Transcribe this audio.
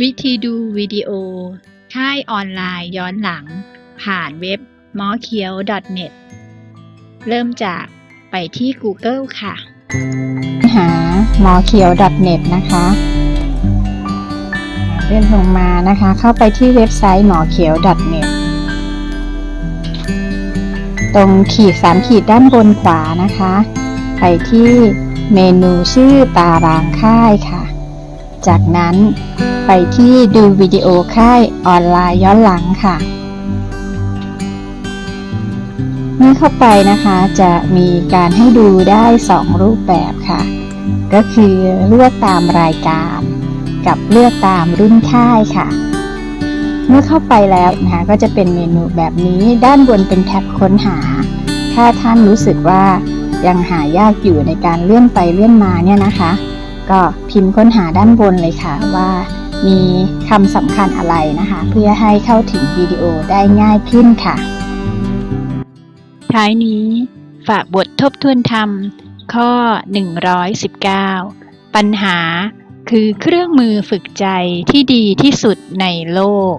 วิธีดูวิดีโอ ค่ายออนไลน์ย้อนหลัง ผ่านเว็บหมอเขียว .net เริ่มจากไปที่ Google ค่ะ หาหมอเขียว .net นะคะเลื่อนลงมานะคะ เข้าไปที่เว็บไซต์หมอเขียว .net ตรงขีดสามขีดด้านบนขวานะคะ ไปที่เมนูชื่อตารางค่ายค่ะ จากนั้นไปที่ดูวิดีโอค่ายออนไลน์ย้อนหลังค่ะ เมื่อเข้าไปนะคะจะมีการให้ดูได้ 2 รูปแบบค่ะ ก็คือเลือกตามรายการ กับเลือกตามรุ่นค่ายค่ะ เมื่อเข้าไปแล้วนะคะก็จะเป็นเมนูแบบนี้ด้านบนเป็นแท็บค้นหา ถ้าท่านรู้สึกว่ายังหายากอยู่ในการเลื่อนไปเลื่อนมาเนี่ยนะคะ ก็พิมพ์ค้นหาด้านบนเลยค่ะว่ามีคำสำคัญอะไรนะคะ เพื่อให้เข้าถึงวิดีโอได้ง่ายขึ้นค่ะ ท้ายนี้ฝากบททบทวนธรรม ข้อ 119 ปัญหาคือเครื่องมือฝึกใจที่ดีที่สุดในโลก